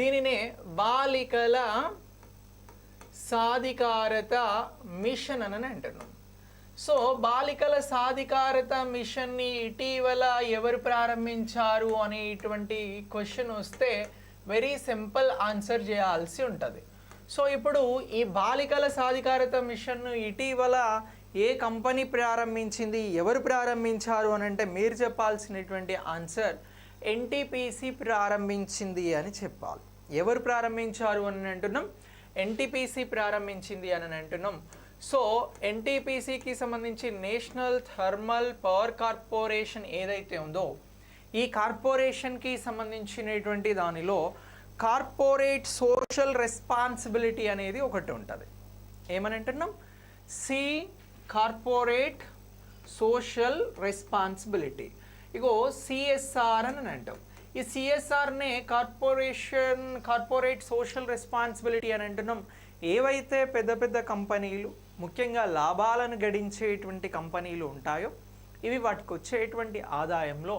దీనినే బాలికల సాధికారత మిషన్ అని అంటున్నాం సో బాలికల సాధికారత మిషన్ని ఇటీవల ఎవరు ప్రారంభించారు అనేటువంటి క్వశ్చన్ వస్తే వెరీ సింపుల్ ఆన్సర్ చేయాల్సి ఉంటుంది. సో ఇప్పుడు ఈ బాలికల సాధికారత మిషన్ను ఇటీవల ఏ కంపెనీ ప్రారంభించింది ఎవరు ప్రారంభించారు అని అంటే మీరు చెప్పాల్సినటువంటి ఆన్సర్ ఎన్టీపీసీ ప్రారంభించింది అని చెప్పాలి. ఎవరు ప్రారంభించారు అని అంటున్నాం? ఎన్టీపీసీ ప్రారంభించింది అని అంటున్నాం. సో ఎన్టీపీసీకి సంబంధించి నేషనల్ థర్మల్ పవర్ కార్పొరేషన్ ఏదైతే ఉందో ఈ కార్పొరేషన్కి సంబంధించినటువంటి దానిలో కార్పొరేట్ సోషల్ రెస్పాన్సిబిలిటీ అనేది ఒకటి ఉంటుంది. ఏమని అంటున్నాం? C corporate social responsibility. ఇగో సిఎస్ఆర్ అని అంటాం. ఈ సిఎస్ఆర్నే కార్పొరేషన్ కార్పొరేట్ సోషల్ రెస్పాన్సిబిలిటీ అని అంటున్నాం. ఏవైతే పెద్ద పెద్ద కంపెనీలు ముఖ్యంగా లాభాలను గడించేటువంటి కంపెనీలు ఉంటాయో ఇవి వాటికి వచ్చేటువంటి ఆదాయంలో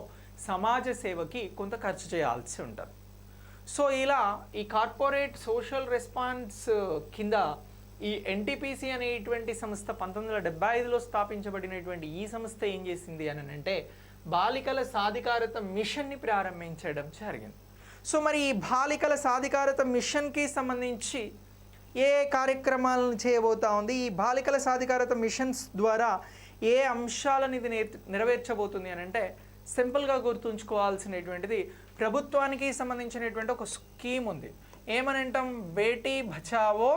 సమాజ సేవకి కొంత ఖర్చు చేయాల్సి ఉంటుంది. సో ఇలా ఈ కార్పొరేట్ సోషల్ రెస్పాన్స్ కింద ఈ ఎన్టీపీసీ అనేటువంటి సంస్థ పంతొమ్మిది వందల డెబ్బై ఐదులో స్థాపించబడినటువంటి ఈ సంస్థ ఏం చేసింది అని అంటే బాలికల సాధికారత మిషన్ని ప్రారంభించడం జరిగింది. సో మరి ఈ బాలికల సాధికారత మిషన్కి సంబంధించి ఏ కార్యక్రమాలను చేయబోతా ఉంది? ఈ బాలికల సాధికారత మిషన్స్ ద్వారా ఏ అంశాలను ఇది నేర్ నెరవేర్చబోతుంది అని అంటే సింపుల్గా గుర్తుంచుకోవాల్సినటువంటిది ప్రభుత్వానికి సంబంధించినటువంటి ఒక స్కీమ్ ఉంది. ఏమని అంటాం? బేటీ బచావో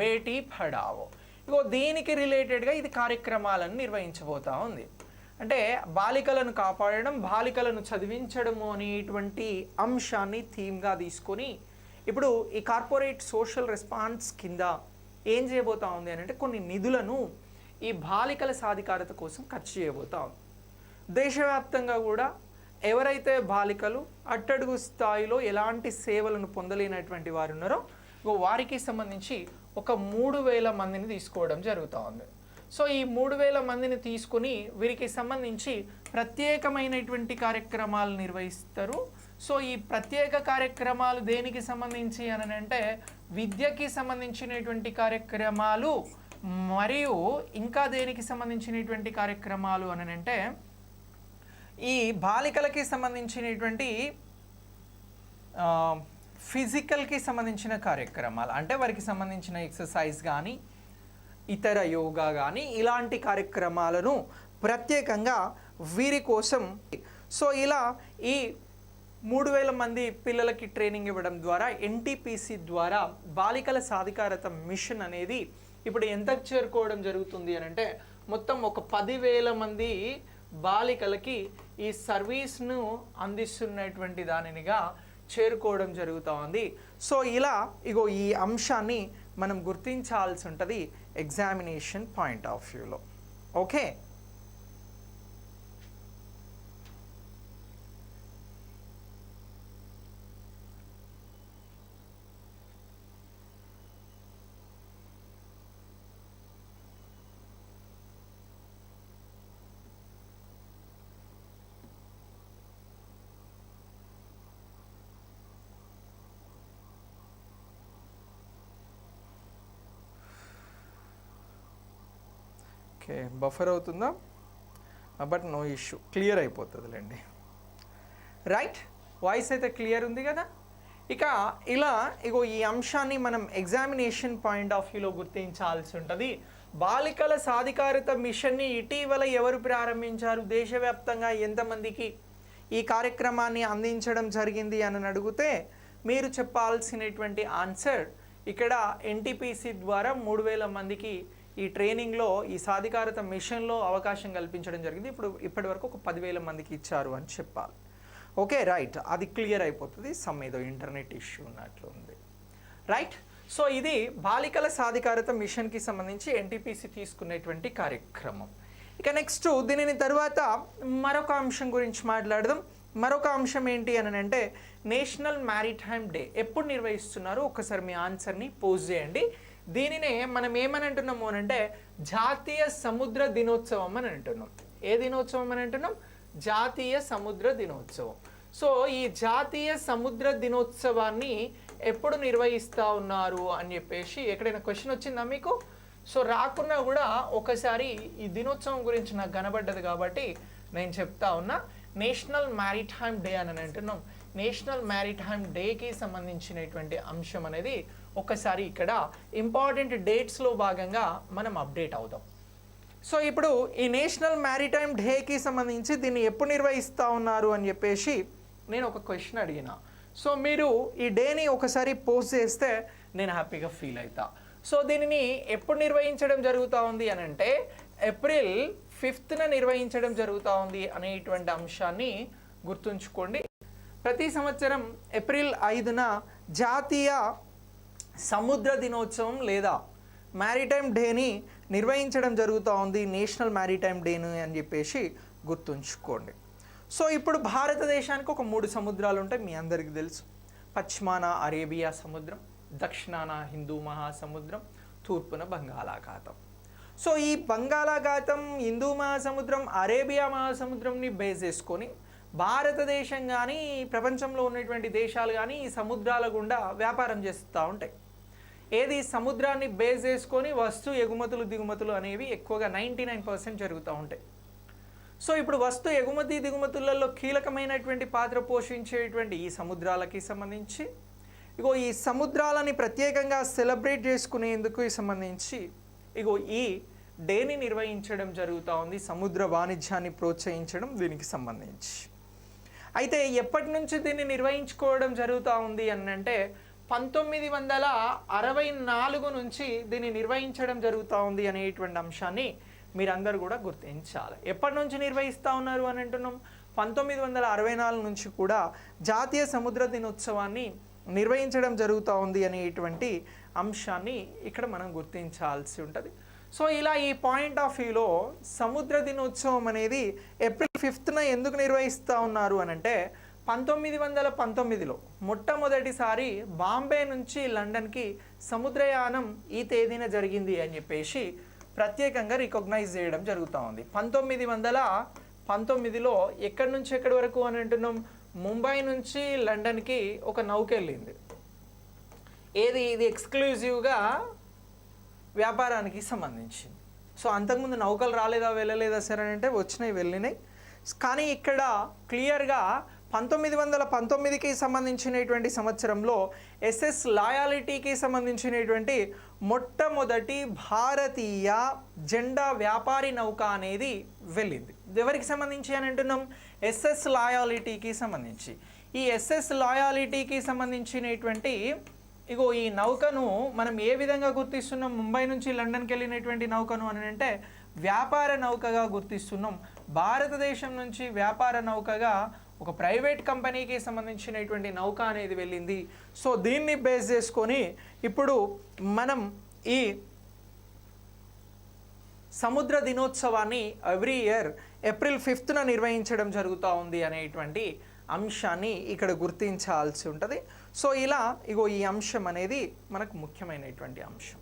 బేటీ పడావో ఇగో దీనికి రిలేటెడ్గా ఇది కార్యక్రమాలను నిర్వహించబోతా ఉంది. అంటే బాలికలను కాపాడడం బాలికలను చదివించడము అనేటువంటి అంశాన్ని థీమ్గా తీసుకొని ఇప్పుడు ఈ కార్పొరేట్ సోషల్ రెస్పాన్స్ కింద ఏం చేయబోతా ఉంది అని అంటే కొన్ని నిధులను ఈ బాలికల సాధికారత కోసం ఖర్చు చేయబోతా ఉంది. దేశవ్యాప్తంగా కూడా ఎవరైతే బాలికలు అట్టడుగు స్థాయిలో ఎలాంటి సేవలను పొందలేనటువంటి వారు ఉన్నారో వారికి సంబంధించి ఒక మూడు వేల మందిని తీసుకోవడం జరుగుతూ ఉంది. సో ఈ మూడు వేల మందిని తీసుకుని వీరికి సంబంధించి ప్రత్యేకమైనటువంటి కార్యక్రమాలు నిర్వహిస్తారు. సో ఈ ప్రత్యేక కార్యక్రమాలు దేనికి సంబంధించి అని అంటే విద్యకి సంబంధించినటువంటి కార్యక్రమాలు మరియు ఇంకా దేనికి సంబంధించినటువంటి కార్యక్రమాలు అని అంటే ఈ బాలికలకి సంబంధించినటువంటి ఫిజికల్కి సంబంధించిన కార్యక్రమాలు. అంటే వారికి సంబంధించిన ఎక్సర్సైజ్ కానీ ఇతర యోగా కానీ ఇలాంటి కార్యక్రమాలను ప్రత్యేకంగా వీరి కోసం. సో ఇలా ఈ మూడు వేల మంది పిల్లలకి ట్రైనింగ్ ఇవ్వడం ద్వారా ఎన్టీపీసీ ద్వారా బాలికల సాధికారత మిషన్ అనేది ఇప్పుడు ఎంతకు చేరుకోవడం జరుగుతుంది అని అంటే మొత్తం ఒక పదివేల మంది బాలికలకి ఈ సర్వీస్ను అందిస్తున్నటువంటి దానినిగా చేరుకోవడం జరుగుతూ ఉంది. సో ఇలా ఇగో ఈ అంశాన్ని మనం గుర్తించాల్సి ఉంటుంది ఎగ్జామినేషన్ పాయింట్ ఆఫ్ వ్యూలో ఓకే ఓకే బఫర్ అవుతుందా? బట్ నో ఇష్యూ క్లియర్ అయిపోతుందిలేండి. రైట్ వాయిస్ అయితే క్లియర్ ఉంది కదా? ఇక ఇలా ఇగో ఈ అంశాన్ని మనం ఎగ్జామినేషన్ పాయింట్ ఆఫ్ వ్యూలో గుర్తించాల్సి ఉంటుంది. బాలికల సాధికారిత మిషన్ని ఇటీవల ఎవరు ప్రారంభించారు? దేశవ్యాప్తంగా ఎంతమందికి ఈ కార్యక్రమాన్ని అందించడం జరిగింది అని అడిగితే మీరు చెప్పాల్సినటువంటి ఆన్సర్ ఇక్కడ ఎన్టీపీసీ ద్వారా మూడు వేల మందికి ఈ ట్రైనింగ్లో ఈ సాధికారత మిషన్లో అవకాశం కల్పించడం జరిగింది. ఇప్పుడు ఇప్పటి వరకు ఒక పదివేల మందికి ఇచ్చారు అని చెప్పాలి. Okay right. అది క్లియర్ అయిపోతుంది. సమ్ ఏదో ఇంటర్నెట్ ఇష్యూ ఉన్నట్లు ఉంది. రైట్. సో ఇది బాలికల సాధికారత మిషన్కి సంబంధించి ఎన్టీపీసీ తీసుకునేటువంటి కార్యక్రమం. ఇక నెక్స్ట్ దీనిని తర్వాత మరొక అంశం గురించి మాట్లాడదాం. మరొక అంశం ఏంటి అని అంటే నేషనల్ మ్యారిటైమ్ డే ఎప్పుడు నిర్వహిస్తున్నారు? ఒకసారి మీ ఆన్సర్ని పోస్ట్ చేయండి. దీనినే మనం ఏమని అంటున్నాము అని అంటే జాతీయ సముద్ర దినోత్సవం అని అంటున్నాం. ఏ దినోత్సవం అని అంటున్నాం? జాతీయ సముద్ర దినోత్సవం. సో ఈ జాతీయ సముద్ర దినోత్సవాన్ని ఎప్పుడు నిర్వహిస్తూ ఉన్నారు అని చెప్పేసి ఎక్కడైనా క్వశ్చన్ వచ్చిందా మీకు? సో రాకున్నా కూడా ఒకసారి ఈ దినోత్సవం గురించి నాకు కనబడ్డది కాబట్టి నేను చెప్తా ఉన్నా. నేషనల్ మ్యారిటైమ్ డే అని అంటున్నాం. నేషనల్ మ్యారిటైమ్ డేకి సంబంధించినటువంటి అంశం అనేది ఒకసారి ఇక్కడ ఇంపార్టెంట్ డేట్స్లో భాగంగా మనం అప్డేట్ అవుదాం. సో ఇప్పుడు ఈ నేషనల్ మ్యారిటైమ్ డేకి సంబంధించి దీన్ని ఎప్పుడు నిర్వహిస్తూ ఉన్నారు అని చెప్పేసి నేను ఒక క్వశ్చన్ అడిగిన. సో మీరు ఈ డేని ఒకసారి పోస్ట్ చేస్తే నేను హ్యాపీగా ఫీల్ అవుతా సో దీనిని ఎప్పుడు నిర్వహించడం జరుగుతూ ఉంది అని అంటే ఏప్రిల్ ఫిఫ్త్న నిర్వహించడం జరుగుతూ ఉంది అనేటువంటి అంశాన్ని గుర్తుంచుకోండి. ప్రతి సంవత్సరం ఏప్రిల్ ఐదున జాతీయ సముద్ర దినోత్సవం లేదా మ్యారీటైమ్ డేని నిర్వహించడం జరుగుతూ ఉంది నేషనల్ మ్యారిటైమ్ డేని అని చెప్పేసి గుర్తుంచుకోండి. సో ఇప్పుడు భారతదేశానికి ఒక మూడు సముద్రాలు ఉంటాయి మీ అందరికీ తెలుసు. పశ్చిమాన అరేబియా సముద్రం దక్షిణాన హిందూ మహాసముద్రం తూర్పున బంగాళాఖాతం సో ఈ బంగాళాఖాతం హిందూ మహాసముద్రం అరేబియా మహాసముద్రంని బేస్ చేసుకొని భారతదేశం కానీ ప్రపంచంలో ఉన్నటువంటి దేశాలు కానీ ఈ సముద్రాల గుండా వ్యాపారం చేస్తూ ఉంటాయి. ఏది సముద్రాన్ని బేస్ చేసుకొని వస్తు ఎగుమతులు దిగుమతులు అనేవి ఎక్కువగా నైంటీ నైన్ పర్సెంట్ జరుగుతూ ఉంటాయి. సో ఇప్పుడు వస్తు ఎగుమతి దిగుమతులలో కీలకమైనటువంటి పాత్ర పోషించేటువంటి ఈ సముద్రాలకి సంబంధించి ఇగో ఈ సముద్రాలని ప్రత్యేకంగా సెలబ్రేట్ చేసుకునేందుకు సంబంధించి ఇగో ఈ డేని నిర్వహించడం జరుగుతూ ఉంది సముద్ర వాణిజ్యాన్ని ప్రోత్సహించడం దీనికి సంబంధించి. అయితే ఎప్పటి నుంచి దీన్ని నిర్వహించుకోవడం జరుగుతూ ఉంది అని అంటే పంతొమ్మిది వందల అరవై నాలుగు నుంచి దీన్ని నిర్వహించడం జరుగుతూ ఉంది అనేటువంటి అంశాన్ని మీరందరూ కూడా గుర్తించాలి. ఎప్పటి నుంచి నిర్వహిస్తూ ఉన్నారు అని అంటున్నాం? పంతొమ్మిది వందల అరవై నాలుగు నుంచి కూడా జాతీయ సముద్ర దినోత్సవాన్ని నిర్వహించడం జరుగుతూ ఉంది అనేటువంటి అంశాన్ని ఇక్కడ మనం గుర్తించాల్సి ఉంటుంది. సో ఇలా ఈ పాయింట్ ఆఫ్ వ్యూలో సముద్ర దినోత్సవం అనేది ఏప్రిల్ ఫిఫ్త్న ఎందుకు నిర్వహిస్తూ ఉన్నారు అని అంటే పంతొమ్మిది వందల పంతొమ్మిదిలో మొట్టమొదటిసారి బాంబే నుంచి లండన్కి సముద్రయానం ఈ తేదీన జరిగింది అని చెప్పేసి ప్రత్యేకంగా రికగ్నైజ్ చేయడం జరుగుతూ ఉంది. పంతొమ్మిది వందల పంతొమ్మిదిలో ఎక్కడి నుంచి ఎక్కడి వరకు అని అంటున్నాం? ముంబై నుంచి లండన్కి ఒక నౌక వెళ్ళింది ఏది? ఇది ఎక్స్క్లూజివ్గా వ్యాపారానికి సంబంధించింది. సో అంతకుముందు నౌకలు రాలేదా వెళ్ళలేదా సరే అంటే వచ్చినాయి వెళ్ళినాయి. కానీ ఇక్కడ క్లియర్గా పంతొమ్మిది వందల పంతొమ్మిదికి సంబంధించినటువంటి సంవత్సరంలో ఎస్ఎస్ లాయాలిటీకి సంబంధించినటువంటి మొట్టమొదటి భారతీయ జెండా వ్యాపారి నౌక అనేది వెళ్ళింది. ఎవరికి సంబంధించి అని అంటున్నాం? ఎస్ఎస్ లాయాలిటీకి సంబంధించి. ఈ ఎస్ఎస్ లాయాలిటీకి సంబంధించినటువంటి ఇగో ఈ నౌకను మనం ఏ విధంగా గుర్తిస్తున్నాం? ముంబై నుంచి లండన్కి వెళ్ళినటువంటి నౌకను అని అంటే వ్యాపార నౌకగా గుర్తిస్తున్నాం. భారతదేశం నుంచి వ్యాపార నౌకగా ఒక ప్రైవేట్ కంపెనీకి సంబంధించినటువంటి నౌక అనేది వెళ్ళింది. సో దీన్ని బేస్ చేసుకొని ఇప్పుడు మనం ఈ సముద్ర దినోత్సవాన్ని ఎవ్రీ ఇయర్ ఏప్రిల్ ఫిఫ్త్న నిర్వహించడం జరుగుతూ ఉంది అనేటువంటి అంశాన్ని ఇక్కడ గుర్తించాల్సి ఉంటుంది. సో ఇలా ఇగో ఈ అంశం అనేది మనకు ముఖ్యమైనటువంటి అంశం.